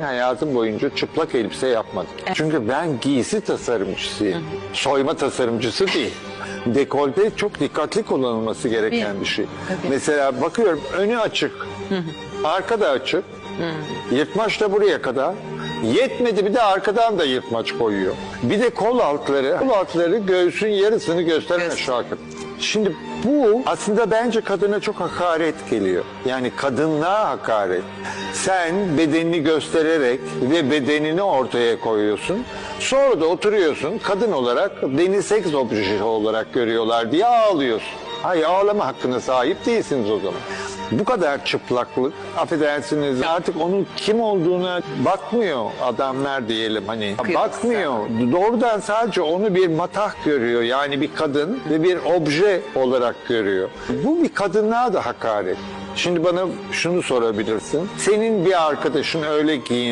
Hayatım boyunca çıplak elbise yapmadım. Çünkü ben giysi tasarımcısıyım. Soyma tasarımcısı değil. Dekolte çok dikkatli kullanılması gereken bir şey. Tabii. Mesela bakıyorum önü açık, arka da açık. Yırtmaç da buraya kadar. Yetmedi bir de arkadan da yırtmaç koyuyor. Bir de kol altları. Kol altları göğsün yarısını gösteren kadar. Şimdi bu aslında bence kadına çok hakaret geliyor. Yani kadınlığa hakaret. Sen bedenini göstererek ve bedenini ortaya koyuyorsun. Sonra da oturuyorsun kadın olarak beni seks objesi olarak görüyorlar diye ağlıyorsun. Hayır ağlama hakkına sahip değilsiniz o zaman. Bu kadar çıplaklık affedersiniz artık onun kim olduğuna bakmıyor adamlar diyelim hani Bakıyor. bakmıyor doğrudan sadece onu bir matah görüyor yani bir kadın ve bir obje olarak görüyor. Bu bir kadınlığa da hakaret. Şimdi bana şunu sorabilirsin. Senin bir arkadaşın öyle giyin